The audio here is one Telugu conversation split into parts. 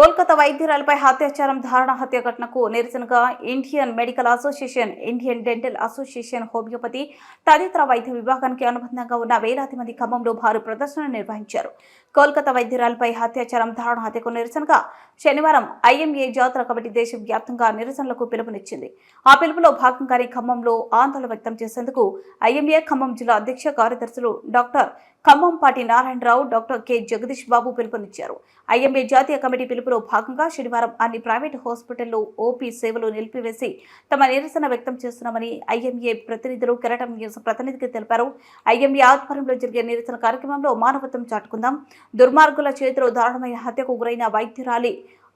కోల్కతా వైద్యురాలపై అత్యాచారం దారుణ హత్య ఘటనకు నిరసనగా Indian medical association Indian dental association homeopathy తదితర వైద్య విభాగానికి అనుబంధంగా ఉన్న వేలాది మంది ఖమ్మంలో భారీ ప్రదర్శన నిర్వహించారు. కోల్కతా వైద్యురాలపై అత్యాచారం దారుణ హత్యకు నిరసనగా శనివారం ఐఎంఏ జాతర కమిటీ దేశవ్యాప్తంగా నిరసనలకు పిలుపునిచ్చింది. ఆ పిలుపులో భాగంగానే ఖమ్మంలో ఆందోళన వ్యక్తం చేసేందుకు ఐఎంఏ ఖమ్మం జిల్లా అధ్యక్ష కార్యదర్శులు doctor Khammampati Narayanarao doctor K Jagadish Babu పిలుపునిచ్చారు. ఐఎంఏ జాతీయ కమిటీ పిలుపులో భాగంగా శనివారం అన్ని ప్రైవేటు హాస్పిటల్లో ఓపీ సేవలు నిలిపివేసి తమ నిరసన వ్యక్తం చేస్తున్నామని ఐఎంఏ ప్రతినిధులు కెరటం న్యూస్ ప్రతినిధికి తెలిపారు. ఐఎంఏ ఆధ్వర్యంలో జరిగే నిరసన కార్యక్రమంలో మానవత్వం చాటుకుందాం. దుర్మార్గుల చేతిలో దారుణమైన హత్యకు గురైన వైద్యురాలి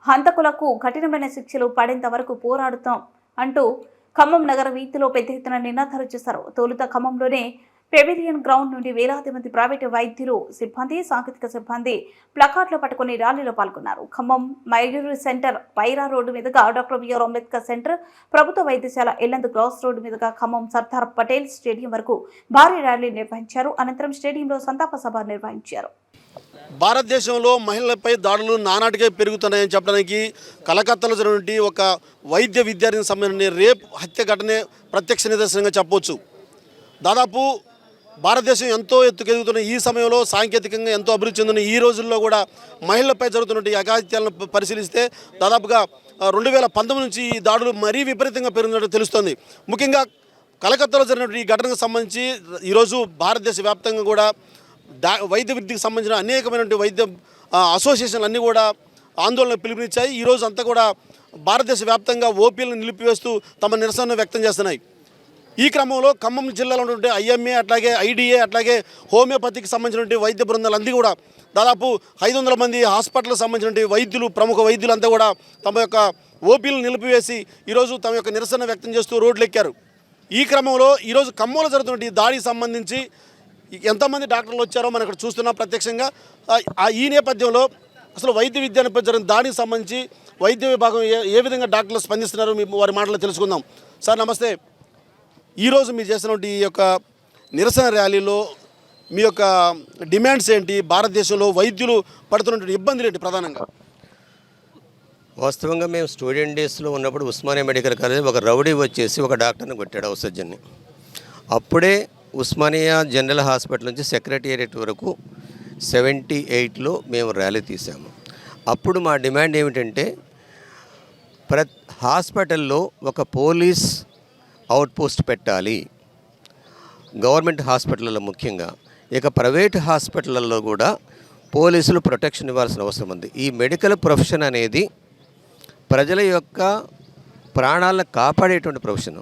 హంతకులకు కఠినమైన శిక్షలు పడేంత వరకు పోరాడుతాం అంటూ ఖమ్మం నగర వీధిలో పెద్ద ఎత్తున నినాదాలు చేశారు. తొలుత ఖమ్మంలోనే పెవిలియన్ గ్రౌండ్ నుండి వేలాది మంది ప్రైవేటు వైద్యులు సిబ్బంది సాంకేతిక సిబ్బంది ప్లకార్డులు పట్టుకుని ర్యాలీలో పాల్గొన్నారు. ఖమ్మం మయూరి సెంటర్ పైరా రోడ్డు మీదుగా డాక్టర్ బిఆర్ అంబేద్కర్ సెంటర్ ప్రభుత్వ వైద్యశాల ఎల్లందు క్రాస్ రోడ్డు మీదుగా ఖమ్మం సర్దార్ పటేల్ స్టేడియం వరకు భారీ ర్యాలీ నిర్వహించారు. అనంతరం స్టేడియంలో సంతాప సభ నిర్వహించారు. భారతదేశంలో మహిళలపై దాడులు నానాటికే పెరుగుతున్నాయని చెప్పడానికి కలకత్తాలో జరిగినటువంటి ఒక వైద్య విద్యార్థికి సంబంధించిన రేప్ హత్య ఘటనే ప్రత్యక్ష నిదర్శనంగా చెప్పవచ్చు. దాదాపు భారతదేశం ఎంతో ఎత్తుకెదుగుతున్న ఈ సమయంలో సాంకేతికంగా ఎంతో అభివృద్ధి చెందిన ఈ రోజుల్లో కూడా మహిళలపై జరుగుతున్న అగాత్యాలను పరిశీలిస్తే దాదాపుగా రెండు వేల పంతొమ్మిది నుంచి ఈ దాడులు మరీ విపరీతంగా పెరిగినట్టు తెలుస్తోంది. ముఖ్యంగా కలకత్తాలో జరిగినటువంటి ఈ ఘటనకు సంబంధించి ఈరోజు భారతదేశ వ్యాప్తంగా కూడా డా వైద్య వృద్ధికి సంబంధించిన అనేకమైనటువంటి వైద్య అసోసియేషన్లు అన్నీ కూడా ఆందోళన పిలుపునిచ్చాయి. ఈరోజు అంతా కూడా భారతదేశ వ్యాప్తంగా ఓపీలను నిలిపివేస్తూ తమ నిరసన వ్యక్తం చేస్తున్నాయి. ఈ క్రమంలో ఖమ్మం జిల్లాలో ఉన్నటువంటి ఐఎంఏ అట్లాగే ఐడిఏ అట్లాగే హోమియోపతికి సంబంధించినటువంటి వైద్య బృందాలు కూడా దాదాపు ఐదు వందల మంది హాస్పిటల్కి సంబంధించినటువంటి వైద్యులు ప్రముఖ వైద్యులంతా కూడా తమ యొక్క ఓపీలను నిలిపివేసి ఈరోజు తమ యొక్క నిరసన వ్యక్తం చేస్తూ రోడ్లు ఎక్కారు ఈ క్రమంలో ఈరోజు ఖమ్మంలో జరుగుతున్నటువంటి దాడికి సంబంధించి ఎంతమంది డాక్టర్లు వచ్చారో మనం ఇక్కడ చూస్తున్నాం ప్రత్యక్షంగా. ఆ- ఈ నేపథ్యంలో అసలు వైద్య విద్యానిపై జరిగిన దానికి సంబంధించి వైద్య విభాగం ఏ ఏ విధంగా డాక్టర్లు స్పందిస్తున్నారు మీ వారి మాటలు తెలుసుకుందాం. సార్ నమస్తే. ఈరోజు మీరు చేసినటువంటి ఈ యొక్క నిరసన ర్యాలీలో మీ యొక్క డిమాండ్స్ ఏంటి? భారతదేశంలో వైద్యులు పడుతున్నటువంటి ఇబ్బందులు ఏంటి ప్రధానంగా? వాస్తవంగా మేము స్టూడెంట్ డేస్లో ఉన్నప్పుడు ఉస్మానియా మెడికల్ కాలేజ్ ఒక రౌడీ వచ్చేసి ఒక డాక్టర్ని కొట్టాడు ఔసర్జన్ని. అప్పుడే ఉస్మానియా జనరల్ హాస్పిటల్ నుంచి సెక్రటేరియట్ వరకు సెవెంటీ ఎయిట్లో మేము ర్యాలీ తీసాము అప్పుడు మా డిమాండ్ ఏమిటంటే ప్ర హాస్పిటల్లో ఒక పోలీస్ అవుట్పోస్ట్ పెట్టాలి. గవర్నమెంట్ హాస్పిటల్లో ముఖ్యంగా. ఇక ప్రైవేట్ హాస్పిటల్లో కూడా పోలీసులు ప్రొటెక్షన్ ఇవ్వాల్సిన అవసరం ఉంది. ఈ మెడికల్ ప్రొఫెషన్ అనేది ప్రజల యొక్క ప్రాణాలను కాపాడేటువంటి ప్రొఫెషన్.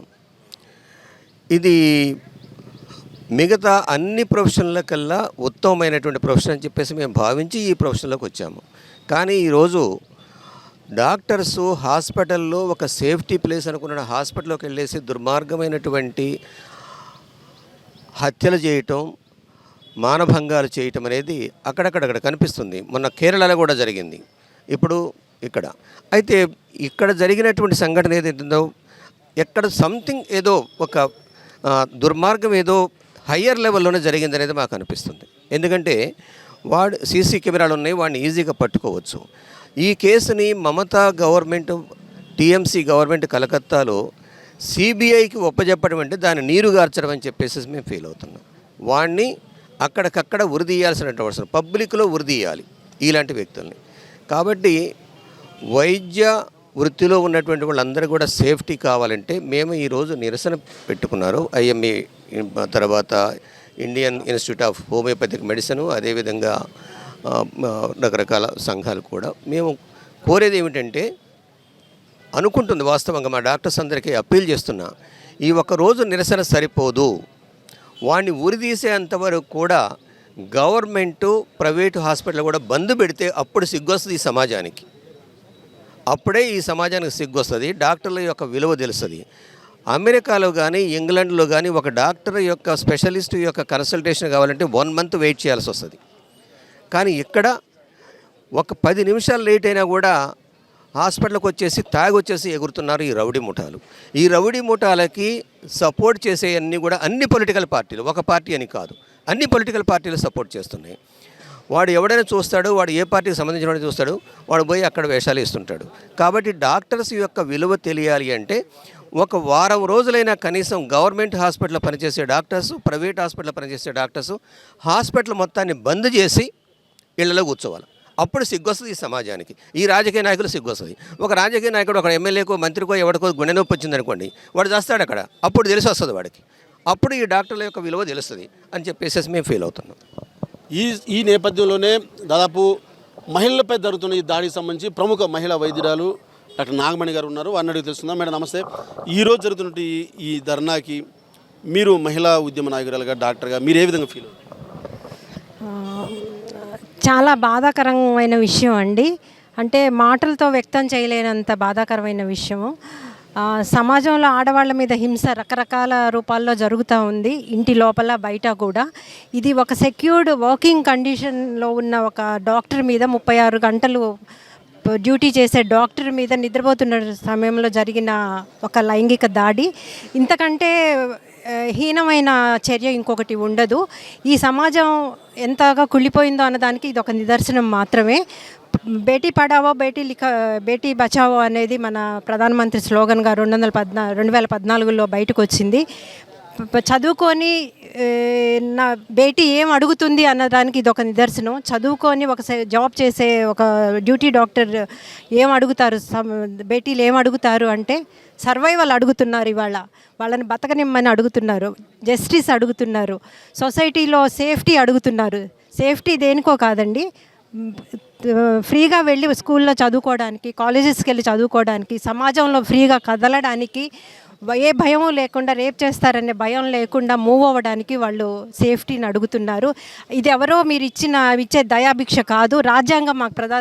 ఇది మిగతా అన్ని ప్రొఫెషన్ల కల్లా ఉత్తమమైనటువంటి ప్రొఫెషన్ అని చెప్పేసి మేము భావించి ఈ ప్రొఫెషన్లోకి వచ్చాము. కానీ ఈరోజు డాక్టర్స్ హాస్పిటల్లో ఒక సేఫ్టీ ప్లేస్ అనుకున్న హాస్పిటల్లోకి వెళ్ళేసి దుర్మార్గమైనటువంటి హత్యలు చేయటం మానభంగాలు చేయటం అనేది అక్కడక్కడక్కడ కనిపిస్తుంది. మొన్న కేరళలో కూడా జరిగింది. ఇప్పుడు ఇక్కడ. అయితే ఇక్కడ జరిగినటువంటి సంఘటన ఏదైతుందో ఎక్కడ సంథింగ్ ఏదో ఒక దుర్మార్గం ఏదో హయ్యర్ లెవెల్లోనే జరిగింది అనేది మాకు అనిపిస్తుంది. ఎందుకంటే వాడు సీసీ కెమెరాలు ఉన్నాయి వాడిని ఈజీగా పట్టుకోవచ్చు. ఈ కేసుని మమతా గవర్నమెంట్ టీఎంసీ గవర్నమెంట్ కలకత్తాలో సిబిఐకి ఒప్పజెప్పడం అంటే దాన్ని నీరుగార్చడం అని చెప్పేసి మేము ఫీల్ అవుతున్నాం. వాడిని అక్కడికక్కడ ఉరిదీయాల్సినటువంటి అవసరం పబ్లిక్లో ఉరిదీయాలి ఇలాంటి వ్యక్తుల్ని. కాబట్టి వైద్య వృత్తిలో ఉన్నటువంటి వాళ్ళందరూ కూడా సేఫ్టీ కావాలంటే మేము ఈరోజు నిరసన పెట్టుకున్నారు. ఐఎంఏ తర్వాత Indian institute of homeopathic medicine అదేవిధంగా రకరకాల సంఘాలు కూడా. మేము కోరేది ఏమిటంటే అనుకుంటుంది వాస్తవంగా మా డాక్టర్స్ అందరికీ అప్పీల్ చేస్తున్నా ఈ ఒక్క రోజు నిరసన సరిపోదు. వాడిని ఉరిదీసేంతవరకు కూడా గవర్నమెంటు ప్రైవేటు హాస్పిటల్ కూడా బంద్ పెడితే అప్పుడు సిగ్గొస్తుంది ఈ సమాజానికి. అప్పుడే ఈ సమాజానికి సిగ్గు వస్తుంది డాక్టర్ల యొక్క విలువ తెలుస్తుంది. అమెరికాలో కానీ ఇంగ్లాండ్లో కానీ ఒక డాక్టర్ యొక్క స్పెషలిస్ట్ యొక్క కన్సల్టేషన్ కావాలంటే వన్ మంత్ వెయిట్ చేయాల్సి వస్తుంది. కానీ ఇక్కడ ఒక పది నిమిషాలు లేట్ అయినా కూడా హాస్పిటల్కి వచ్చేసి తాగి వచ్చేసి ఎగురుతున్నారు ఈ రౌడీ ముఠాలు. ఈ రౌడీ ముఠాలకి సపోర్ట్ చేసే కూడా అన్ని పొలిటికల్ పార్టీలు ఒక పార్టీ అని కాదు అన్ని పొలిటికల్ పార్టీలు సపోర్ట్ చేస్తున్నాయి. వాడు ఎవడైనా చూస్తాడు వాడు ఏ పార్టీకి సంబంధించిన వాడు చూస్తాడు వాడు పోయి అక్కడ వేషాలు ఇస్తుంటాడు కాబట్టి డాక్టర్స్ యొక్క విలువ తెలియాలి అంటే ఒక వారం రోజులైనా కనీసం గవర్నమెంట్ హాస్పిటల్లో పనిచేసే డాక్టర్స్ ప్రైవేట్ హాస్పిటల్లో పనిచేసే డాక్టర్స్ హాస్పిటల్ మొత్తాన్ని బంద్ చేసి ఇళ్ళలో కూర్చోవాలి. అప్పుడు సిగ్గొస్తుంది ఈ సమాజానికి. ఈ రాజకీయ నాయకులు సిగ్గొస్తుంది. ఒక రాజకీయ నాయకుడు ఒక ఎమ్మెల్యేకో మంత్రికో ఎవరికో గుండె నొప్పి వచ్చిందనుకోండి వాడు చేస్తాడు అక్కడ. అప్పుడు తెలిసి వస్తుంది వాడికి. అప్పుడు ఈ డాక్టర్ల యొక్క విలువ తెలుస్తుంది అని చెప్పేసి మేము ఫీల్ అవుతున్నాం. ఈ ఈ నేపథ్యంలోనే దాదాపు మహిళలపై జరుగుతున్న ఈ దాడికి సంబంధించి ప్రముఖ మహిళా వైద్యురాలు డాక్టర్ నాగమణి గారు ఉన్నారు. వారిని అడిగి తెలుస్తుందా మేడం నమస్తే. ఈరోజు జరుగుతున్న ఈ- ఈ ధర్నాకి మీరు మహిళా ఉద్యమ నాయకురాలుగా డాక్టర్గా మీరు ఏ విధంగా ఫీల్ చాలా బాధాకరమైన విషయం అండి. అంటే మాటలతో వ్యక్తం చేయలేనంత బాధాకరమైన విషయము. సమాజంలో ఆడవాళ్ళ మీద హింస రకరకాల రూపాల్లో జరుగుతూ ఉంది ఇంటి లోపల బయట కూడా. ఇది ఒక సెక్యూర్డ్ వర్కింగ్ కండిషన్లో ఉన్న ఒక డాక్టర్ మీద ముప్పై ఆరు గంటలు డ్యూటీ చేసే డాక్టర్ మీద నిద్రపోతున్న సమయంలో జరిగిన ఒక లైంగిక దాడి. ఇంతకంటే హీనమైన చర్య ఇంకొకటి ఉండదు. ఈ సమాజం ఎంతగా కుళ్ళిపోయిందో అన్నదానికి ఇది ఒక నిదర్శనం మాత్రమే. బేటీ పడావో బేటీ లిఖ బేటీ బచావో అనేది మన ప్రధానమంత్రి స్లోగన్గా రెండు వందల పద్నా రెండు వేల పద్నాలుగులో బయటకు వచ్చింది చదువుకొని నా బేటీ ఏం అడుగుతుంది అన్నదానికి ఇది ఒక నిదర్శనం. చదువుకొని ఒక జాబ్ చేసే ఒక డ్యూటీ డాక్టర్ ఏం అడుగుతారు? బేటీలు ఏం అడుగుతారు అంటే సర్వైవల్ అడుగుతున్నారు ఇవాళ. వాళ్ళని బతకనిమ్మని అడుగుతున్నారు. జస్టిస్ అడుగుతున్నారు. సొసైటీలో సేఫ్టీ అడుగుతున్నారు. సేఫ్టీ దేనికో కాదండి. ఫ్రీగా వెళ్ళి స్కూల్లో చదువుకోవడానికి కాలేజెస్కి వెళ్ళి చదువుకోవడానికి సమాజంలో ఫ్రీగా కదలడానికి ఏ భయం లేకుండా రేప్ చేస్తారనే భయం లేకుండా మూవ్ అవ్వడానికి వాళ్ళు సేఫ్టీని అడుగుతున్నారు. ఇది ఎవరో మీరు ఇచ్చిన ఇచ్చే దయాభిక్ష కాదు. రాజ్యాంగం మాకు ప్రదా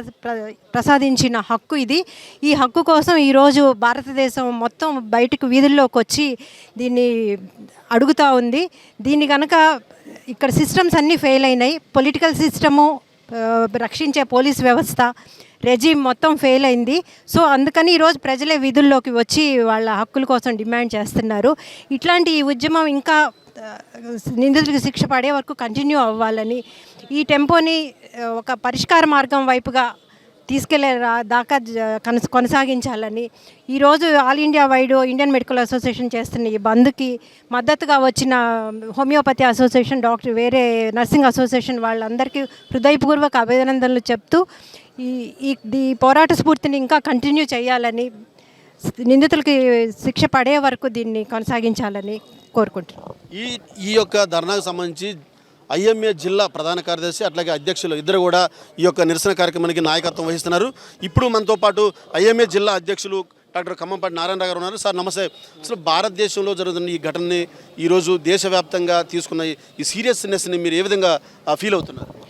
ప్రసాదించిన హక్కు ఇది. ఈ హక్కు కోసం ఈరోజు భారతదేశం మొత్తం బయటకు వీధుల్లోకి వచ్చి దీన్ని అడుగుతూ ఉంది. దీన్ని కనుక ఇక్కడ సిస్టమ్స్ అన్నీ ఫెయిల్ అయినాయి. పొలిటికల్ సిస్టము రక్షించే పోలీస్ వ్యవస్థ రెజీమ్ మొత్తం ఫెయిల్ అయింది. సో అందుకని ఈరోజు ప్రజలే విధుల్లోకి వచ్చి వాళ్ళ హక్కుల కోసం డిమాండ్ చేస్తున్నారు. ఇట్లాంటి ఈ ఉద్యమం ఇంకా నిందితులకు శిక్ష పడే వరకు కంటిన్యూ అవ్వాలని ఈ టెంపోని ఒక పరిష్కార మార్గం వైపుగా తీసుకెళ్ళే దాకా కనస కొనసాగించాలని. ఈరోజు all India wide Indian medical association చేస్తున్న ఈ బంద్కి మద్దతుగా వచ్చిన హోమియోపతి అసోసియేషన్ డాక్టర్ వేరే నర్సింగ్ అసోసియేషన్ వాళ్ళందరికీ హృదయపూర్వక అభినందనలు చెప్తూ ఈ ఈ ఈ పోరాట స్ఫూర్తిని ఇంకా కంటిన్యూ చేయాలని నిందితులకి శిక్ష పడే వరకు దీన్ని కొనసాగించాలని కోరుకుంటున్నాను ఈ ఈ యొక్క ధర్నాకు సంబంధించి ఐఎంఏ జిల్లా ప్రధాన కార్యదర్శి అట్లాగే అధ్యక్షులు ఇద్దరు కూడా ఈ యొక్క నిరసన కార్యక్రమానికి నాయకత్వం వహిస్తున్నారు. ఇప్పుడు మనతో పాటు ఐఎంఏ జిల్లా అధ్యక్షులు డాక్టర్ ఖమ్మంపాటి నారాయణ గారు ఉన్నారు. సార్ నమస్తే. అసలు భారతదేశంలో జరుగుతున్న ఈ ఘటనని ఈరోజు దేశవ్యాప్తంగా తీసుకున్న ఈ- సీరియస్నెస్ని మీరు ఏ విధంగా ఫీల్ అవుతున్నారు?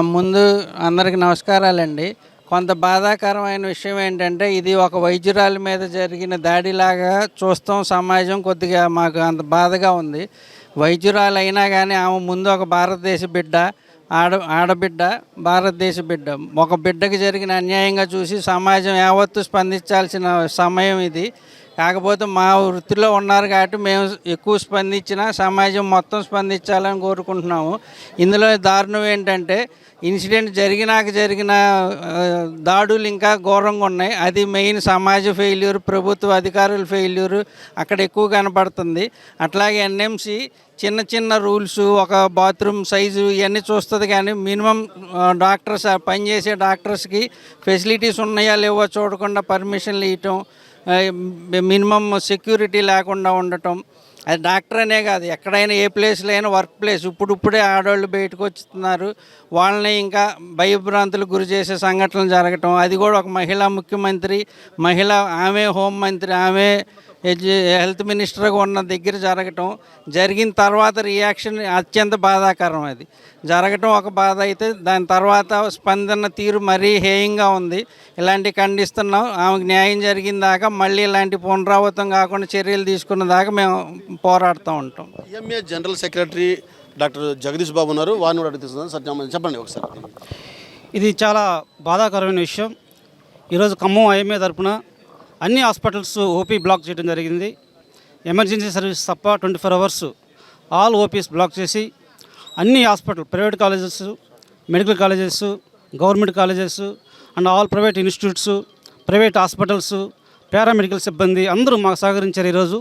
ముందు అందరికి నమస్కారాలండి. కొంత బాధాకరమైన విషయం ఏంటంటే ఇది ఒక వైద్యురాలి మీద జరిగిన దాడిలాగా చూస్తాం సమాజం కొద్దిగా మాకు అంత బాధగా ఉంది. వైద్యురాలు అయినా కానీ ఆమె ముందు ఒక భారతదేశ బిడ్డ ఆడ ఆడబిడ్డ భారతదేశ బిడ్డ. ఒక బిడ్డకి జరిగిన అన్యాయంగా చూసి సమాజం యావత్తు స్పందించాల్సిన సమయం ఇది. కాకపోతే మా వృత్తిలో ఉన్నారు కాబట్టి మేము ఎక్కువ స్పందించిన సమాజం మొత్తం స్పందించాలని కోరుకుంటున్నాము. ఇందులో దారుణం ఏంటంటే ఇన్సిడెంట్ జరిగినాక జరిగిన దాడులు ఇంకా ఘోరంగా ఉన్నాయి. అది మెయిన్ సమాజ ఫెయిల్యూర్ ప్రభుత్వ అధికారుల ఫెయిల్యూర్ అక్కడ ఎక్కువ కనపడుతుంది. అట్లాగే ఎన్ఎంసి చిన్న చిన్న రూల్స్ ఒక బాత్రూమ్ సైజు ఇవన్నీ చూస్తుంది కానీ మినిమం డాక్టర్స్ పనిచేసే డాక్టర్స్కి ఫెసిలిటీస్ ఉన్నాయా లేవో చూడకుండా పర్మిషన్లు ఇవ్వటం మినిమం సెక్యూరిటీ లేకుండా ఉండటం. అది డాక్టర్ అనే కాదు ఎక్కడైనా ఏ ప్లేస్లో అయినా వర్క్ ప్లేస్. ఇప్పుడిప్పుడే ఆడవాళ్ళు బయటకు వస్తున్నారు వాళ్ళని ఇంకా భయభ్రాంతులు గురి చేసే సంఘటనలు జరగటం. అది కూడా ఒక మహిళా ముఖ్యమంత్రి మహిళ ఆమె హోం మంత్రి ఆమె హెల్త్ మినిస్టర్గా ఉన్న దగ్గర జరగటం జరిగిన తర్వాత రియాక్షన్ అత్యంత బాధాకరం అది. జరగటం ఒక బాధ అయితే దాని తర్వాత స్పందన తీరు మరీ హేయంగా ఉంది. ఇలాంటి ఖండిస్తున్నాం. ఆమెకు న్యాయం జరిగిన దాకా మళ్ళీ ఇలాంటి పునరావృతం కాకుండా చర్యలు తీసుకున్న దాకా మేము పోరాడుతూ ఉంటాం. IMA general secretary doctor Jagadish Babu ఉన్నారు. వారిని కూడా అడుగుతున్నాను సార్ చెప్పండి- చెప్పండి ఒకసారి. ఇది చాలా బాధాకరమైన విషయం. ఈరోజు ఖమ్మం ఐఎంఏ తరపున అన్ని హాస్పిటల్స్ ఓపీ బ్లాక్ చేయడం జరిగింది. ఎమర్జెన్సీ సర్వీస్ తప్ప twenty four hours all OPs block చేసి అన్ని hospital private colleges medical colleges government colleges and all private institutes private hospitals paramedical సిబ్బంది అందరూ మాకు సహకరించారు ఈరోజు.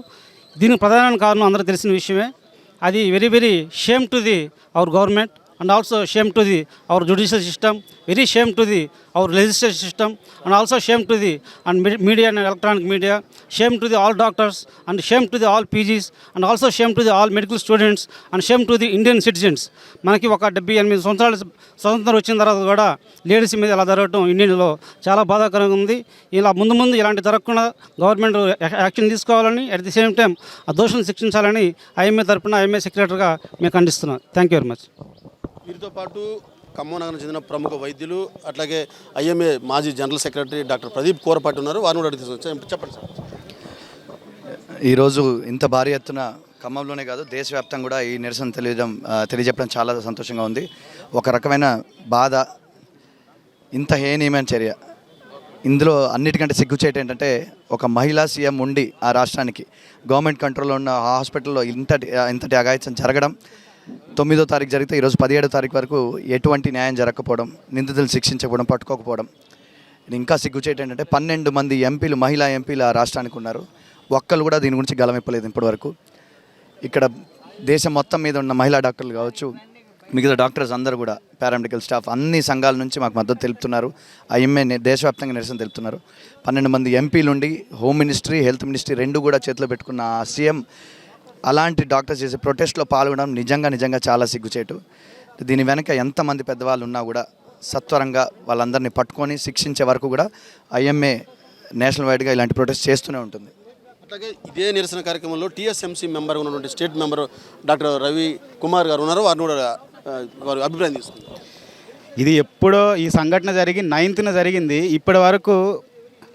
దీనికి ప్రధాన కారణం అందరూ తెలిసిన విషయమే. అది very very shame to the our government and also shame to the our judicial system very shame to the our legislative system and also shame to the and media and electronic media shame to the all doctors and shame to the all PGs and also shame to the all medical students and shame to the Indian citizens మనకి ఒక డెబ్బై ఎనిమిది సంవత్సరాలు స్వతంత్రం వచ్చిన తర్వాత కూడా లేడీస్ మీద ఇలా జరగడం ఇండియన్లో చాలా బాధాకరంగా ఉంది. ఇలా ముందు ముందు ఇలాంటి జరగకుండా గవర్నమెంట్ యాక్షన్ తీసుకోవాలని అట్ ది సేమ్ టైం ఆ దోషులను శిక్షించాలని ఐఎంఏ తరఫున ఐఎంఏ సెక్రటరీగా మీకు ఖండిస్తున్నాం. Thank you very much. వీరితో పాటు ఖమ్మం నగరం చెందిన ప్రముఖ వైద్యులు అట్లాగే ఐఎంఏ మాజీ general secretary doctor Pradeep Kurapati ఉన్నారు. వారిని కూడా అడిగి చెప్పండి సార్. ఈరోజు ఇంత భారీ ఎత్తున ఖమ్మంలోనే కాదు దేశవ్యాప్తంగా కూడా ఈ నిరసన తెలియడం తెలియజెప్పడం చాలా సంతోషంగా ఉంది. ఒక రకమైన బాధ ఇంత హేనీయమైన చర్య. ఇందులో అన్నిటికంటే సిగ్గుచేట ఏంటంటే ఒక మహిళా సీఎం ఉండి ఆ రాష్ట్రానికి గవర్నమెంట్ కంట్రోల్లో ఉన్న ఆ హాస్పిటల్లో ఇంతటి ఇంతటి అఘాయిత్యం జరగడం తొమ్మిదో తారీఖు జరిగితే ఈరోజు పదిహేడో తారీఖు వరకు ఎటువంటి న్యాయం జరగకపోవడం నిందితులు శిక్షించకపోవడం పట్టుకోకపోవడం. ఇంకా సిగ్గుచేట ఏంటంటే పన్నెండు మంది ఎంపీలు మహిళా ఎంపీలు ఆ రాష్ట్రానికి ఉన్నారు. ఒక్కరు కూడా దీని గురించి గలమిప్పలేదు ఇప్పటివరకు. ఇక్కడ దేశం మొత్తం మీద ఉన్న మహిళా డాక్టర్లు కావచ్చు మిగతా డాక్టర్స్ అందరూ కూడా పారామెడికల్ స్టాఫ్ అన్ని సంఘాల నుంచి మాకు మద్దతు తెలుపుతున్నారు. ఆ ఎంఏ దేశవ్యాప్తంగా నిరసన తెలుపుతున్నారు. పన్నెండు మంది ఎంపీలు ఉండి హోమ్ మినిస్ట్రీ హెల్త్ మినిస్ట్రీ రెండు కూడా చేతిలో పెట్టుకున్న ఆ సీఎం అలాంటి డాక్టర్స్ చేసే ప్రొటెస్ట్లో పాల్గొనడం నిజంగా నిజంగా చాలా సిగ్గుచేటు. దీని వెనక ఎంతమంది పెద్దవాళ్ళు ఉన్నా కూడా సత్వరంగా వాళ్ళందరినీ పట్టుకొని శిక్షించే వరకు కూడా ఐఎంఏ నేషనల్ వైడ్గా ఇలాంటి ప్రొటెస్ట్ చేస్తూనే ఉంటుంది. అట్లాగే ఇదే నిరసన కార్యక్రమంలో టీఎస్ఎంసీ మెంబర్ ఉన్నటువంటి state member doctor Ravi Kumar గారు ఉన్నారు. వారిని కూడా వారి అభిప్రాయం తీసుకుంటారు ఇది ఎప్పుడో ఈ సంఘటన జరిగి నైన్త్న జరిగింది. ఇప్పటి వరకు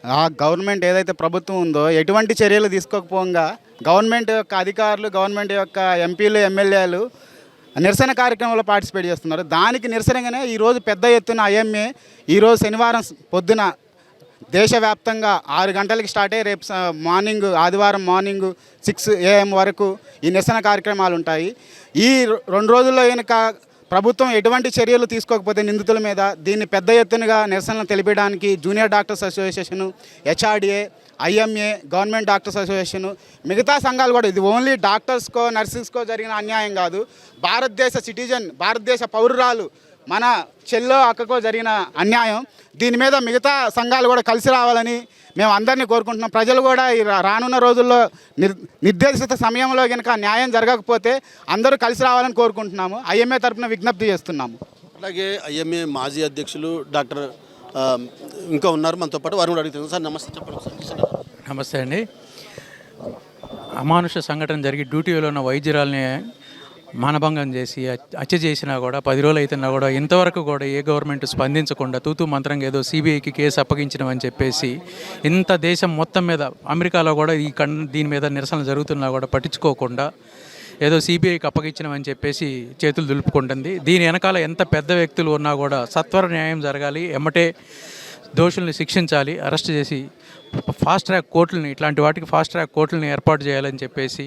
ఆ గవర్నమెంట్ ఏదైతే ప్రభుత్వం ఉందో ఎటువంటి చర్యలు తీసుకోకపోగా గవర్నమెంట్ యొక్క అధికారులు గవర్నమెంట్ యొక్క ఎంపీలు ఎమ్మెల్యేలు నిరసన కార్యక్రమంలో పార్టిసిపేట్ చేస్తున్నారు. దానికి నిరసనగానే ఈరోజు పెద్ద ఎత్తున ఐఎంఏ ఈరోజు శనివారం పొద్దున దేశవ్యాప్తంగా ఆరు గంటలకి స్టార్ట్ అయ్యి రేపు మార్నింగ్ ఆదివారం మార్నింగ్ సిక్స్ ఏఎం వరకు ఈ నిరసన కార్యక్రమాలు ఉంటాయి. ఈ రెండు రోజుల్లో కనుక ప్రభుత్వం ఎటువంటి చర్యలు తీసుకోకపోతే నిందితుల మీద దీన్ని పెద్ద ఎత్తునగా నిరసనలు తెలిపడానికి junior doctors association HRDA IMA government doctors association మిగతా సంఘాలు కూడా. ఇది ఓన్లీ డాక్టర్స్కో నర్సింగ్స్కో జరిగిన అన్యాయం కాదు. భారతదేశ సిటిజన్ భారతదేశ పౌరురాలు మన చెల్లో అక్కకో జరిగిన అన్యాయం. దీని మీద మిగతా సంఘాలు కూడా కలిసి రావాలని మేము అందరినీ కోరుకుంటున్నాం. ప్రజలు కూడా ఈ రానున్న రోజుల్లో నిర్ నిర్దేశిత సమయంలో కనుక న్యాయం జరగకపోతే అందరూ కలిసి రావాలని కోరుకుంటున్నాము. ఐఎంఏ తరపున విజ్ఞప్తి చేస్తున్నాము. అట్లాగే ఐఎంఏ మాజీ అధ్యక్షులు డాక్టర్ ఇంకా ఉన్నారు మనతో పాటు. వారిని కూడా సార్ నమస్తే. చెప్పండి సార్ నమస్తే అండి. అమానుష సంఘటన జరిగి డ్యూటీలో ఉన్న వైద్యురాల్ని మానభంగం చేసి హత్య- హత్య చేసినా కూడా పది రోజులు అవుతున్నా కూడా ఇంతవరకు కూడా ఏ గవర్నమెంట్ స్పందించకుండా తూతూ మంత్రంగా ఏదో సిబిఐకి కేసు అప్పగించడం చెప్పేసి ఇంత దేశం మొత్తం మీద అమెరికాలో కూడా ఈ కన్ దీని మీద నిరసనలు జరుగుతున్నా కూడా పట్టించుకోకుండా ఏదో సిబిఐకి అప్పగించడం చెప్పేసి చేతులు దులుపుకుంటుంది. దీని వెనకాల ఎంత పెద్ద వ్యక్తులు ఉన్నా కూడా సత్వర న్యాయం జరగాలి ఎమ్మటే దోషుల్ని శిక్షించాలి అరెస్ట్ చేసి ఫాస్ట్ ట్రాక్ కోర్టులని ఇట్లాంటి వాటికి ఫాస్ట్ ట్రాక్ కోర్టులని ఏర్పాటు చేయాలని చెప్పేసి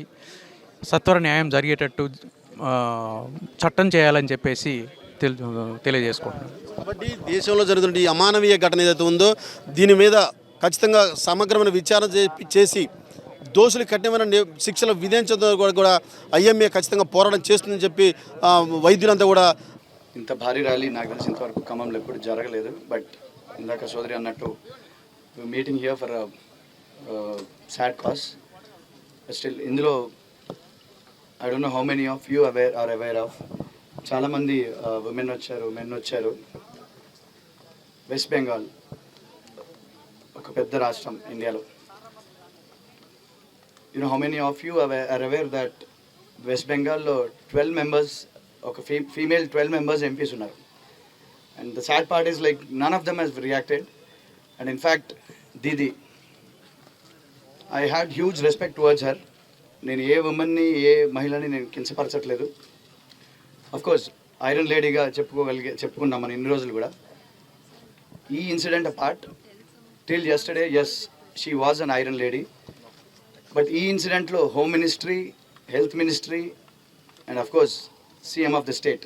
సత్వర న్యాయం జరిగేటట్టు చట్టం చేయాలని చెప్పేసి తెలి తెలియజేసుకుంటున్నాను. కాబట్టి దేశంలో జరుగుతున్న ఈ అమానవీయ ఘటన ఏదైతే ఉందో దీని మీద ఖచ్చితంగా సమగ్రమైన విచారణ చేసి దోషులు కఠినమైన ని- శిక్షలు విధించడం కూడా కూడా ఐఎంఏ ఖచ్చితంగా పోరాటం చేస్తుందని చెప్పి వైద్యులంతా కూడా ఇంత భారీ ర్యాలీ నాకు తెలిసి ఇంతవరకు ఖమ్మంలో ఎప్పుడు జరగలేదు. బట్ ఇందాక సోదరి అన్నట్టు meeting here for sad cause still ఇందులో I don't know how many of you aware are aware of చాలామంది ఉమెన్ వచ్చారు మెన్ వచ్చారు. వెస్ట్ బెంగాల్ ఒక పెద్ద రాష్ట్రం ఇండియాలో. You know know how many of you are aware that west బెంగాల్లో ట్వెల్వ్ మెంబర్స్ ఒక fee female twelve members MPs ఉన్నారు. And the sad part is like none of them has reacted and in fact Didi I had huge respect towards her నేను ఏ ఉమెన్ని ఏ మహిళని నేను కించపరచట్లేదు. కోర్స్ ఐరన్ లేడీగా చెప్పుకోగలిగే చెప్పుకున్నాం మనం ఇన్ని రోజులు కూడా. ఈ incident part till yesterday yes she was an iron lady but ఈ ఇన్సిడెంట్లో home ministry health ministry and of course CM of the state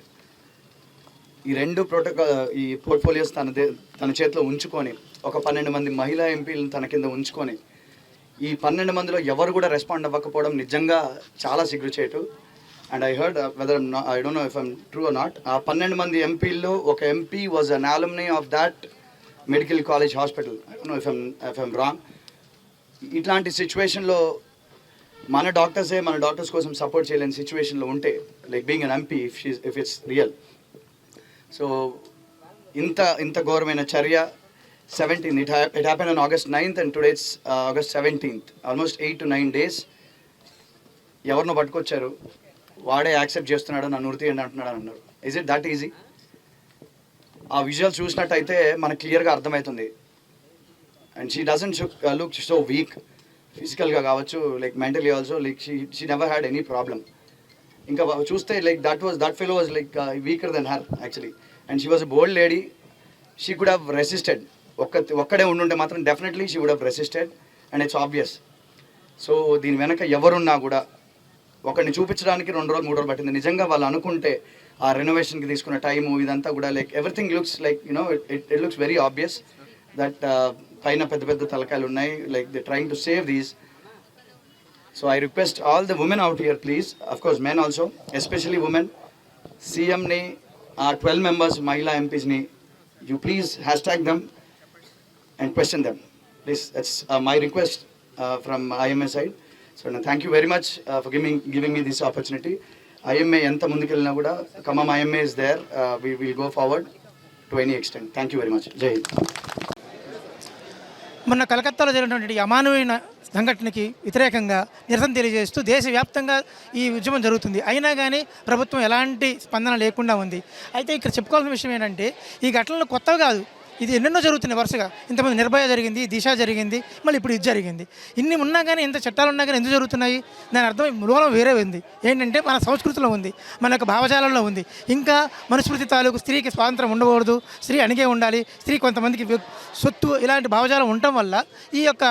ఈ రెండు ప్రోటోకాల్ ఈ పోర్ట్ఫోలియోస్ తన దే- తన చేతిలో ఉంచుకొని ఒక పన్నెండు మంది మహిళా ఎంపీలను తన కింద ఉంచుకొని ఈ పన్నెండు మందిలో ఎవరు కూడా రెస్పాండ్ అవ్వకపోవడం నిజంగా చాలా సిగ్గుచేటు and I heard whether I don't know if I'm true or not ఆ పన్నెండు మంది ఎంపీల్లో ఒక MP was an alumni of that medical college hospital I don't know if I'm if I'm wrong ఇట్లాంటి సిచ్యువేషన్లో మన డాక్టర్సే మన డాక్టర్స్ కోసం సపోర్ట్ చేయలేని సిచ్యువేషన్లో ఉంటే like being an MP if she's if it's real so ఇంత ఇంత ఘోరమైన చర్య seventeen it it happen on August ninth and today's August seventeenth almost eight to nine days ఎవరినో పట్టుకొచ్చారు? వాడే యాక్సెప్ట్ చేస్తున్నాడు నన్ను ఉరి అని అంటున్నాడు అని అన్నారు. ఇజ్ ఇట్ దట్ ఈజీ ఆ విజువల్ చూసినట్టయితే మనకు క్లియర్గా అర్థమవుతుంది. And she doesn't look so weak ఫిజికల్గా కావచ్చు like mentally also like she she never had any problem ఇంకా చూస్తే like that was that fellow was like weaker then her actually and she was bold lady she could have resisted ఒక్క ఒక్కడే ఉండుంటే మాత్రం definitely she would have resisted and it's obvious so దీని వెనక ఎవరున్నా కూడా ఒకరిని చూపించడానికి రెండు రోజులు మూడు రోజులు పట్టింది. నిజంగా వాళ్ళు అనుకుంటే ఆ రెనోవేషన్కి తీసుకున్న టైము ఇదంతా కూడా like everything looks like you know it it looks very obvious that పైన పెద్ద పెద్ద తలకాయలు ఉన్నాయి. Like the trying to save these so I request all the women out here please of course men also especially women సీఎంని ఆ ట్వెల్వ్ మెంబర్స్ మహిళా ఎంపీస్ని you please hash tag them and question them Please, that's my request from IMA side so thank you very much for giving giving me this opportunity IMA ఎంత ముందుకెళ్ళినా కూడా Khammam IMA is there we will go forward to any extent thank you very much Jai Hind మొన్న కలకత్తాలో జరిగినటువంటి అమానవీయ సంఘటనకి వ్యతిరేకంగా నిరసన తెలియజేస్తూ దేశవ్యాప్తంగా ఈ ఉద్యమం జరుగుతుంది అయినా కానీ ప్రభుత్వం ఎలాంటి స్పందన లేకుండా ఉంది అయితే ఇక్కడ చెప్పుకోవాల్సిన విషయం ఏంటంటే ఈ ఘటనలు కొత్తవి కాదు ఇది ఎన్నెన్నో జరుగుతున్నాయి వరుసగా. ఇంతమంది నిర్భయ జరిగింది దిశ జరిగింది మళ్ళీ ఇప్పుడు ఇది జరిగింది. ఇన్ని ఉన్నా కానీ ఇంత చట్టాలు ఉన్నా కానీ ఎందుకు జరుగుతున్నాయి? దాని అర్థం మూలం వేరే ఉంది. ఏంటంటే మన సంస్కృతిలో ఉంది మన యొక్క భావజాలంలో ఉంది. ఇంకా మనుస్మృతి తాలూకు స్త్రీకి స్వాతంత్రం ఉండకూడదు స్త్రీ అణిగే ఉండాలి స్త్రీ కొంతమందికి సొత్తు ఇలాంటి భావజాలం ఉండటం వల్ల ఈ యొక్క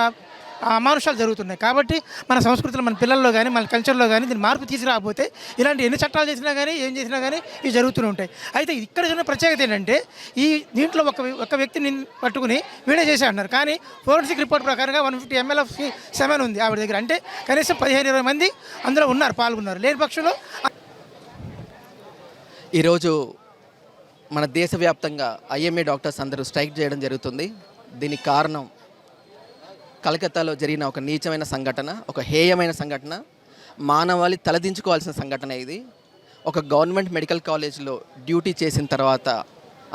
అమానుషాలు జరుగుతున్నాయి. కాబట్టి మన సంస్కృతిలో మన పిల్లల్లో కానీ మన కల్చర్లో కానీ దీన్ని మార్పు తీసుకురాకపోతే ఇలాంటి ఎన్ని చట్టాలు చేసినా కానీ ఏం చేసినా కానీ ఇవి జరుగుతూనే ఉంటాయి. అయితే ఇక్కడ ఉన్న ప్రత్యేకత ఏంటంటే ఈ దీంట్లో ఒక ఒక వ్యక్తిని పట్టుకుని వీడే చేసే అన్నారు కానీ ఫోరెన్సిక్ రిపోర్ట్ ప్రకారంగా one fifty ML of semen ఉంది ఆవిడ దగ్గర. అంటే కనీసం పదిహేను ఇరవై మంది అందులో ఉన్నారు పాల్గొన్నారు. లేని పక్షంలో ఈరోజు మన దేశవ్యాప్తంగా ఐఎంఏ డాక్టర్స్ అందరూ స్ట్రైక్ చేయడం జరుగుతుంది. దీనికి కారణం కలకత్తాలో జరిగిన ఒక నీచమైన సంఘటన ఒక హేయమైన సంఘటన మానవాళి తలదించుకోవాల్సిన సంఘటన ఇది. ఒక గవర్నమెంట్ మెడికల్ కాలేజ్లో డ్యూటీ చేసిన తర్వాత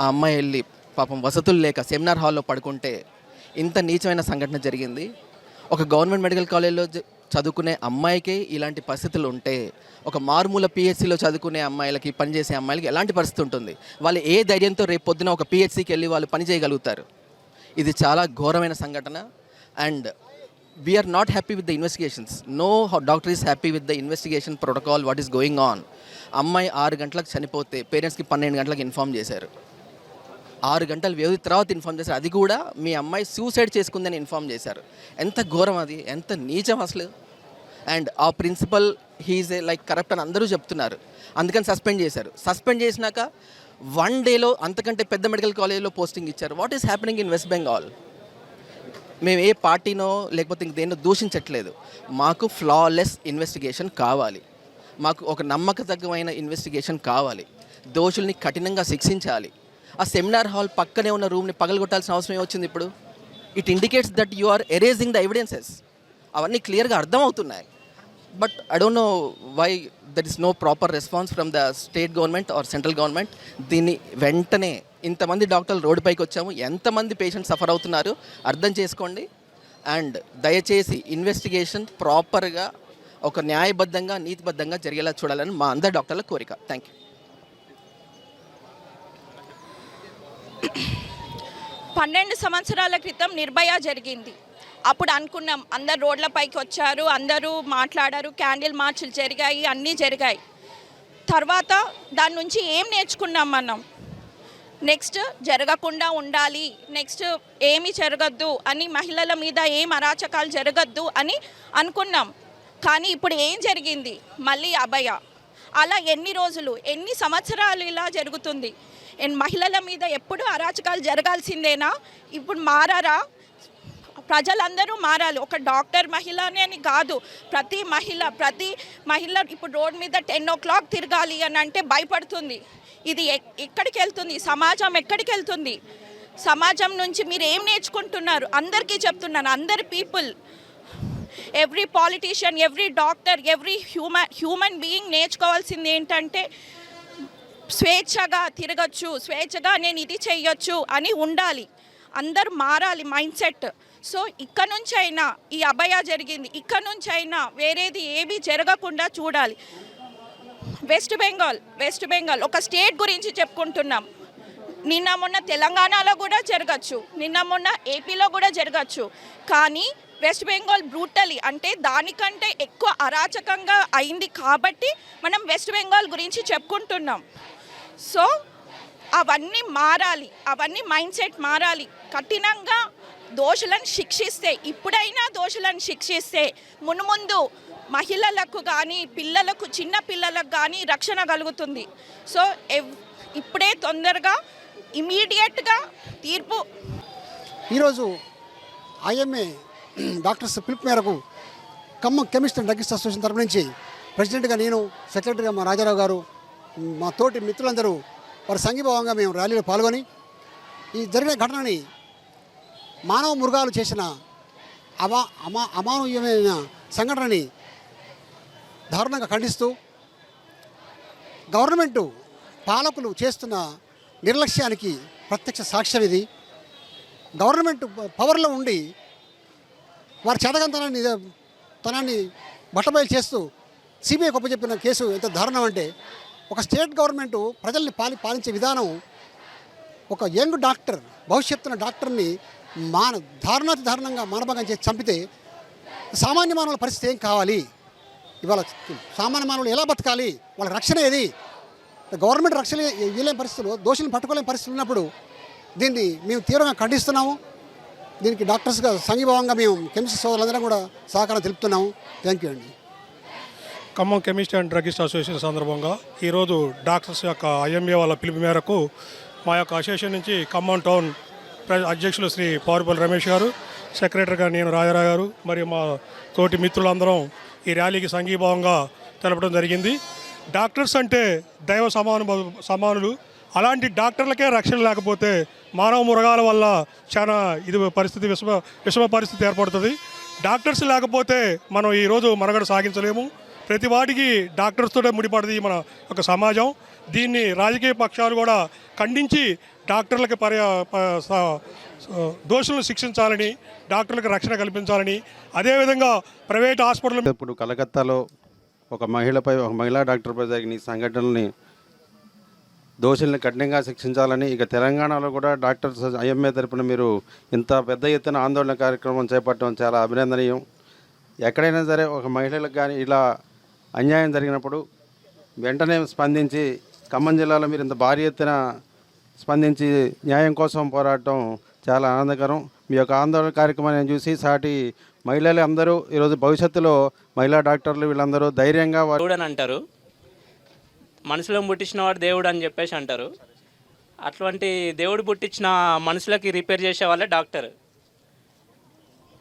ఆ అమ్మాయి వెళ్ళి పాపం వసతులు లేక సెమినార్ హాల్లో పడుకుంటే ఇంత నీచమైన సంఘటన జరిగింది. ఒక గవర్నమెంట్ మెడికల్ కాలేజ్లో చదువుకునే అమ్మాయికే ఇలాంటి పరిస్థితులు ఉంటే ఒక మారుమూల పిహెచ్సిలో చదువుకునే అమ్మాయిలకి పనిచేసే అమ్మాయిలకి ఎలాంటి పరిస్థితి ఉంటుంది? వాళ్ళు ఏ ధైర్యంతో రేపు పొద్దున ఒక పిహెచ్సికి వెళ్ళి వాళ్ళు పని చేయగలుగుతారు? ఇది చాలా ఘోరమైన సంఘటన. And we're not happy with the investigations no doctor is happy with the investigation protocol what is going on అమ్మాయి ఆరు గంటలకు చనిపోతే పేరెంట్స్కి పన్నెండు గంటలకు ఇన్ఫామ్ చేశారు. ఆరు గంటల వ్యవధి తర్వాత ఇన్ఫామ్ చేశారు. అది కూడా మీ అమ్మాయి సూసైడ్ చేసుకుందని ఇన్ఫామ్ చేశారు. ఎంత ఘోరం అది? ఎంత నీచం అసలు? అండ్ ఆ principal he's a like corrupt అని అందరూ చెప్తున్నారు. అందుకని సస్పెండ్ చేశారు. సస్పెండ్ చేసినాక వన్ డేలో అంతకంటే పెద్ద మెడికల్ కాలేజ్లో పోస్టింగ్ ఇచ్చారు. What is happening in west Bengal మేము ఏ పార్టీనో లేకపోతే ఇంక దేన్నో దూషించట్లేదు. మాకు ఫ్లాలెస్ ఇన్వెస్టిగేషన్ కావాలి. మాకు ఒక నమ్మకతగ్గమైన ఇన్వెస్టిగేషన్ కావాలి. దోషుల్ని కఠినంగా శిక్షించాలి. ఆ సెమినార్ హాల్ పక్కనే ఉన్న రూమ్ని పగలగొట్టాల్సిన అవసరం వచ్చింది ఇప్పుడు? It indicates that you are erasing the evidences అవన్నీ క్లియర్గా అర్థమవుతున్నాయి. But I don't know why that is no proper response from the state government or central government దీన్ని వెంటనే ఇంతమంది డాక్టర్లు రోడ్డుపైకి వచ్చాము. ఎంతమంది పేషెంట్స్ సఫర్ అవుతున్నారు అర్థం చేసుకోండి. అండ్ దయచేసి ఇన్వెస్టిగేషన్ ప్రాపర్గా ఒక న్యాయబద్ధంగా నీతిబద్ధంగా జరిగేలా చూడాలని మా అందరి డాక్టర్ల కోరిక. థ్యాంక్ యూ పన్నెండు సంవత్సరాల క్రితం నిర్భయ జరిగింది. అప్పుడు అనుకున్నాం అందరు రోడ్లపైకి వచ్చారు అందరూ మాట్లాడారు క్యాండిల్ మార్చులు జరిగాయి అన్నీ జరిగాయి. తర్వాత దాని నుంచి ఏం నేర్చుకున్నాం మనం? నెక్స్ట్ జరగకుండా ఉండాలి నెక్స్ట్ ఏమి జరగద్దు అని మహిళల మీద ఏం అరాచకాలు జరగద్దు అని అనుకున్నాం. కానీ ఇప్పుడు ఏం జరిగింది? మళ్ళీ అభయ. అలా ఎన్ని రోజులు ఎన్ని సంవత్సరాలు ఇలా జరుగుతుంది? మహిళల మీద ఎప్పుడు అరాచకాలు జరగాల్సిందేనా? ఇప్పుడు మారారా? ప్రజలందరూ మారాలి. ఒక డాక్టర్ మహిళనే అని కాదు. ప్రతి మహిళ ప్రతి మహిళ ఇప్పుడు రోడ్ మీద టెన్ ఓ క్లాక్ తిరగాలి అని అంటే భయపడుతుంది. ఇది ఎక్- ఎక్కడికి వెళ్తుంది సమాజం ఎక్కడికి వెళ్తుంది సమాజం నుంచి మీరు ఏం నేర్చుకుంటున్నారు? అందరికీ చెప్తున్నాను. అందరి people every politician every doctor every human human being నేర్చుకోవాల్సింది ఏంటంటే స్వేచ్ఛగా తిరగచ్చు స్వేచ్ఛగా నేను ఇది చేయొచ్చు అని ఉండాలి. అందరు మారాలి మైండ్ సెట్. సో ఇక్కడ నుంచి అయినా ఈ అభయ జరిగింది. ఇక్కడ నుంచి అయినా వేరేది ఏమీ జరగకుండా చూడాలి. వెస్ట్ బెంగాల్ వెస్ట్ బెంగాల్ ఒక స్టేట్ గురించి చెప్పుకుంటున్నాం. నిన్న మొన్న తెలంగాణలో కూడా జరగచ్చు. నిన్న మొన్న ఏపీలో కూడా జరగచ్చు. కానీ వెస్ట్ బెంగాల్ బ్రూటలీ అంటే దానికంటే ఎక్కువ అరాచకంగా అయింది కాబట్టి మనం వెస్ట్ బెంగాల్ గురించి చెప్పుకుంటున్నాం. సో అవన్నీ మారాలి. అవన్నీ మైండ్ సెట్ మారాలి. కఠినంగా దోషులను శిక్షిస్తే ఇప్పుడైనా దోషులను శిక్షిస్తే మునుముందు మహిళలకు కానీ పిల్లలకు చిన్న పిల్లలకు కానీ రక్షణ కలుగుతుంది. సో ఇప్పుడే తొందరగా ఇమీడియట్గా తీర్పు. ఈరోజు ఐఎంఏ డాక్టర్స్ పిలుపు మేరకు Khammam chemist and druggist association తరపు నుంచి ప్రెసిడెంట్గా నేను సెక్రటరీగా మా రాజారావు గారు మా తోటి మిత్రులందరూ వారి సంఘీభావంగా మేము ర్యాలీలో పాల్గొని ఈ జరిగిన ఘటనని మానవ మృగాలు చేసిన అమా అమా అమానవీయమైన సంఘటనని దారుణంగా ఖండిస్తూ గవర్నమెంటు పాలకులు చేస్తున్న నిర్లక్ష్యానికి ప్రత్యక్ష సాక్ష్యం ఇది. గవర్నమెంట్ పవర్లో ఉండి వారి చేతకంతనాన్ని తనాన్ని బట్టబయలు చేస్తూ సిబిఐకి ఒప్పచెప్పిన కేసు ఎంత దారుణం అంటే ఒక స్టేట్ గవర్నమెంట్ ప్రజల్ని పాలి పాలించే విధానం ఒక యంగ్ డాక్టర్ భవిష్యత్తున డాక్టర్ని మాన దారుణాతి దారుణంగా మానభంగం చేసి చంపితే సామాన్య మానవుల పరిస్థితి ఏం కావాలి? ఇవాళ సామాన్య మానవులు ఎలా బతకాలి? వాళ్ళ రక్షణ ఏది? గవర్నమెంట్ రక్షణ ఇవ్వలేని పరిస్థితులు దోషులను పట్టుకోలేని పరిస్థితులు ఉన్నప్పుడు దీన్ని మేము తీవ్రంగా ఖండిస్తున్నాము. దీనికి డాక్టర్స్గా సంఘీభావంగా మేము కెమిస్ట్రీ సోదరులందరం కూడా సహకారం తెలుపుతున్నాము. థ్యాంక్ యూ అండి. Khammam chemist and druggist association సందర్భంగా ఈరోజు డాక్టర్స్ యొక్క ఐఎంఏ వాళ్ళ పిలుపు మేరకు మా యొక్క అసోసియేషన్ నుంచి ఖమ్మం టౌన్ అధ్యక్షులు శ్రీ పారుపల్లి రమేష్ గారు సెక్రటరీగా నేను రాజారావు గారు మరియు మా తోటి మిత్రులందరం ఈ ర్యాలీకి సంఘీభావంగా తెలపడం జరిగింది. డాక్టర్స్ అంటే దైవ సమాను సమానులు. అలాంటి డాక్టర్లకే రక్షణ లేకపోతే మానవ మృగాల వల్ల చాలా ఇది పరిస్థితి విషమ విషమ పరిస్థితి ఏర్పడుతుంది. డాక్టర్స్ లేకపోతే మనం ఈరోజు మనుగడ సాగించలేము. ప్రతి వాటికి డాక్టర్స్తోనే ముడిపడింది మన ఒక సమాజం. దీన్ని రాజకీయ పక్షాలు కూడా ఖండించి డాక్టర్లకు పర్య దోషులను శిక్షించాలని డాక్టర్లకు రక్షణ కల్పించాలని అదేవిధంగా ప్రైవేట్ హాస్పిటల్ ఇప్పుడు కలకత్తాలో ఒక మహిళపై ఒక మహిళా డాక్టర్పై జరిగిన ఈ సంఘటనల్ని దోషుల్ని కఠినంగా శిక్షించాలని ఇక తెలంగాణలో కూడా డాక్టర్స్ ఐఎంఏ తరపున మీరు ఇంత పెద్ద ఎత్తున ఆందోళన కార్యక్రమం చేపట్టడం చాలా అభినందనీయం. ఎక్కడైనా సరే ఒక మహిళలకు కానీ ఇలా అన్యాయం జరిగినప్పుడు వెంటనే స్పందించి ఖమ్మం జిల్లాలో మీరు ఇంత భారీ ఎత్తున స్పందించి న్యాయం కోసం పోరాడటం చాలా ఆనందకరం. మీ యొక్క ఆందోళన కార్యక్రమాన్ని చూసి సాటి మహిళలు అందరూ ఈరోజు భవిష్యత్తులో మహిళా డాక్టర్లు వీళ్ళందరూ ధైర్యంగా దేవుడు అని అంటారు. మనసులో పుట్టించిన వాడు దేవుడు అని చెప్పేసి అంటారు. అటువంటి దేవుడు పుట్టించిన మనుషులకి రిపేర్ చేసే వాళ్ళే డాక్టర్.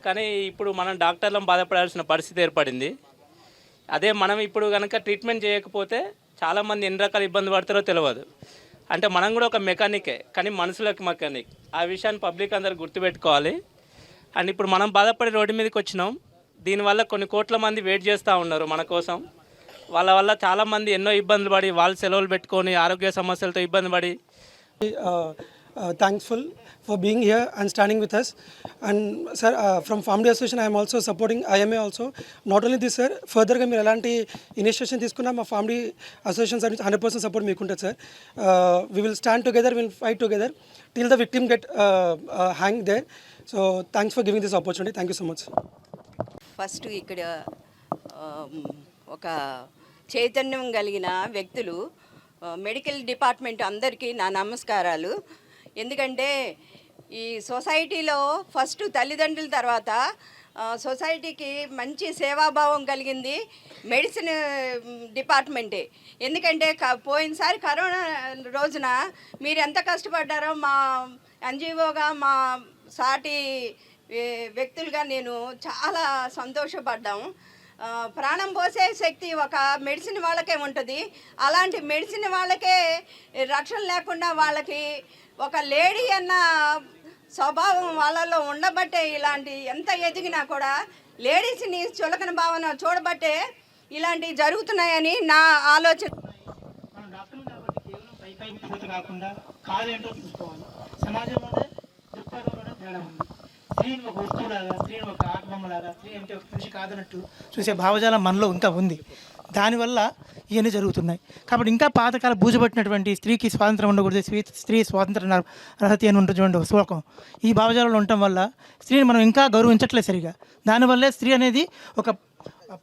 కానీ ఇప్పుడు మనం డాక్టర్లను బాధపడాల్సిన పరిస్థితి ఏర్పడింది. అదే మనం ఇప్పుడు కనుక ట్రీట్మెంట్ చేయకపోతే చాలామంది ఎన్ని రకాల ఇబ్బంది పడతారో తెలియదు అంటే మనం కూడా ఒక మెకానికే కానీ మనుషులకు మెకానిక్. ఆ విషయాన్ని పబ్లిక్ అందరు గుర్తుపెట్టుకోవాలి. అండ్ ఇప్పుడు మనం బాధపడి రోడ్డు మీదకి వచ్చినాం. దీనివల్ల కొన్ని కోట్ల మంది వెయిట్ చేస్తూ ఉన్నారు మన కోసం. వాళ్ళ వల్ల చాలామంది ఎన్నో ఇబ్బందులు పడి వాళ్ళు సెలవులు పెట్టుకొని ఆరోగ్య సమస్యలతో ఇబ్బంది పడి. Uh, thankful for being here and standing with us. And sir, uh, from Family Association, I am also supporting IMA also. Not only this, sir, further మీరు ఎలాంటి ఇనిషియేషన్ తీసుకున్నా మా family association service hundred percent support మీకు ఉంటుంది sir we will stand together will fight together till the victim get hang there so thanks for giving this opportunity thank you so much first ఇక్కడ um, ఒక చైతన్యం కలిగిన వ్యక్తులు uh, మెడికల్ డిపార్ట్మెంట్ అందరికీ నా నమస్కారాలు. ఎందుకంటే ఈ సొసైటీలో ఫస్ట్ తల్లిదండ్రుల తర్వాత సొసైటీకి మంచి సేవాభావం కలిగింది మెడిసిన్ డిపార్ట్మెంటే. ఎందుకంటే క పోయినసారి కరోనా రోజున మీరు ఎంత కష్టపడ్డారో మా ఎన్జిఓగా మా సాటి వ్యక్తులుగా నేను చాలా సంతోషపడ్డాము. ప్రాణం పోసే శక్తి ఒక మెడిసిన్ వాళ్ళకే ఉంటుంది. అలాంటి మెడిసిన్ వాళ్ళకే రక్షణ లేకుండా వాళ్ళకి ఒక లేడీ అన్న స్వభావం వాళ్ళలో ఉండబట్టే ఇలాంటి ఎంత ఎదిగినా కూడా లేడీస్ని చులకన భావన చూడబట్టే ఇలాంటివి జరుగుతున్నాయని నా ఆలోచన. కాకుండా కాదేంటో చూసుకోవాలి. సమాజంలోనే దృక్పథంలోనే తేడా ఉంది. స్త్రీని ఒక వస్తువులాగా స్త్రీని ఒక ఆత్మలాగా స్త్రీ అంటే ఒక మనిషి కాదన్నట్టు చూసే భావజాలం మనలో ఇంకా ఉంది. దానివల్ల ఇవన్నీ జరుగుతున్నాయి. కాబట్టి ఇంకా పాతకాల బూజబట్టినటువంటి స్త్రీకి స్వాతంత్రం ఉండకూడదు స్త్రీ స్త్రీ స్వాతంత్ర అర్హత అని ఉంటుంది ఒక శ్లోకం. ఈ భావజాలంలో ఉండటం వల్ల స్త్రీని మనం ఇంకా గౌరవించట్లేదు సరిగా. దానివల్లే స్త్రీ అనేది ఒక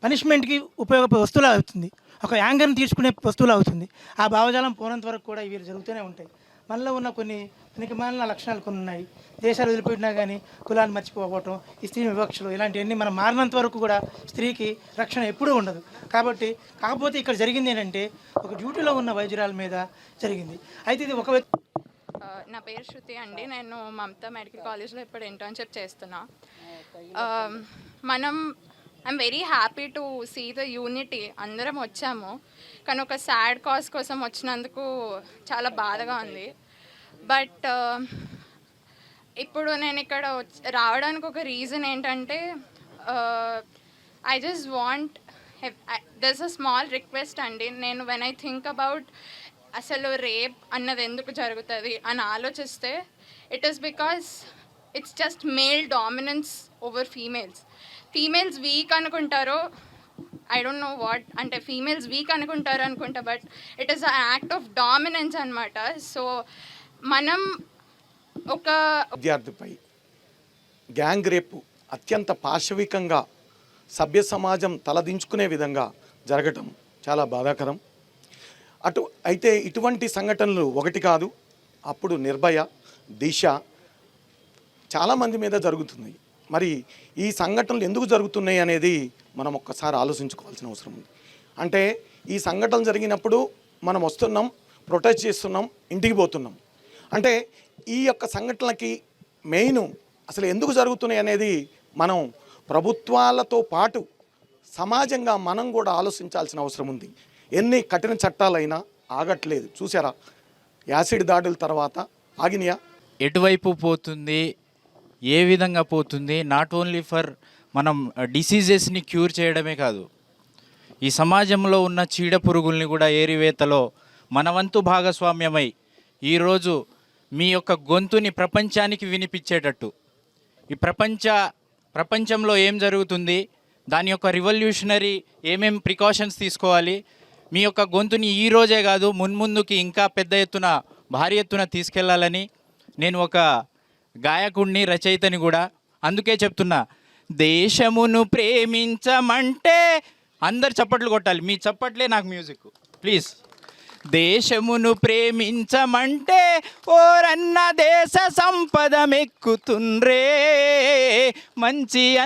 పనిష్మెంట్కి ఉపయోగపడే వస్తువులా అవుతుంది. ఒక యాంగర్ని తీర్చుకునే వస్తువులా అవుతుంది. ఆ భావజాలం పోనంత వరకు కూడా ఇవి జరుగుతూనే ఉంటాయి. మనలో ఉన్న కొన్ని పనికిమాలిన లక్షణాలు కొన్ని ఉన్నాయి. దేశాలు వదిలిపెట్టినా కానీ కులాన్ని మర్చిపోవటం ఈ స్త్రీ వివక్షలు ఇలాంటివన్నీ మనం మారినంత వరకు కూడా స్త్రీకి రక్షణ ఎప్పుడూ ఉండదు. కాబట్టి కాకపోతే ఇక్కడ జరిగింది ఏంటంటే ఒక డ్యూటీలో ఉన్న వైద్యురాల మీద జరిగింది. అయితే ఇది ఒక వ్యక్తి నా పేరు శృతి అండి. నేను మమతా మెడికల్ కాలేజ్లో ఇప్పుడు ఇంటర్న్షిప్ చేస్తున్నా. మనం I'm very happy to see the unity అందరం వచ్చాము. కానీ ఒక సాడ్ కాజ్ కోసం వచ్చినందుకు చాలా బాధగా ఉంది. బట్ ఇప్పుడు నేను ఇక్కడ రావడానికి ఒక రీజన్ ఏంటంటే I just want this a small request అండి. నేను వెన్ ఐ థింక్ అబౌట్ అసలు రేప్ అన్నది ఎందుకు జరుగుతుంది అని ఆలోచిస్తే it is because it's just male dominance over females females weak అనుకుంటారో ఐ డోంట్ నో వాట్ అంటే ఫీమేల్స్ వీక్ అనుకుంటారు అనుకుంటా but it is a act of dominance అనమాట సో మనం ఒక విద్యార్థిపై గ్యాంగ్ రేపు అత్యంత పాశవికంగా సభ్య సమాజం తలదించుకునే విధంగా జరగటం చాలా బాధాకరం. అటు అయితే ఇటువంటి సంఘటనలు ఒకటి కాదు అప్పుడు నిర్భయ దిశ చాలామంది మీద జరుగుతున్నాయి. మరి ఈ సంఘటనలు ఎందుకు జరుగుతున్నాయి అనేది మనం ఒక్కసారి ఆలోచించుకోవాల్సిన అవసరం ఉంది. అంటే ఈ సంఘటనలు జరిగినప్పుడు మనం వస్తున్నాం ప్రొటెస్ట్ చేస్తున్నాం ఇంటికి పోతున్నాం. అంటే ఈ యొక్క సంఘటనలకి మెయిన్ అసలు ఎందుకు జరుగుతున్నాయి అనేది మనం ప్రభుత్వాలతో పాటు సమాజంగా మనం కూడా ఆలోచించాల్సిన అవసరం ఉంది. ఎన్ని కఠిన చట్టాలైనా ఆగట్లేదు. చూసారా యాసిడ్ దాడుల తర్వాత ఆగినయా ఎటువైపు పోతుంది? ఏ విధంగా పోతుంది? నాట్ ఓన్లీ ఫర్ మనం డిసీజెస్ని క్యూర్ చేయడమే కాదు. ఈ సమాజంలో ఉన్న చీడ పురుగుల్ని కూడా ఏరివేతలో మన వంతు భాగస్వామ్యమై ఈరోజు మీ యొక్క గొంతుని ప్రపంచానికి వినిపించేటట్టు. ఈ ప్రపంచ ప్రపంచంలో ఏం జరుగుతుంది? దాని యొక్క రివల్యూషనరీ ఏమేం ప్రికాషన్స్ తీసుకోవాలి? మీ యొక్క గొంతుని ఈ రోజే కాదు మున్ముందుకి ఇంకా పెద్ద ఎత్తున భారీ ఎత్తున తీసుకెళ్ళాలని నేను ఒక గాయకుడిని రచయితని కూడా అందుకే చెప్తున్నా. దేశమును ప్రేమించమంటే అందరు చప్పట్లు కొట్టాలి. మీ చప్పట్లే నాకు మ్యూజిక్. ప్లీజ్. దేశమును ప్రేమించమంటే ఓరన్న దేశ సంపద మెక్కుతుండ్రే మంచి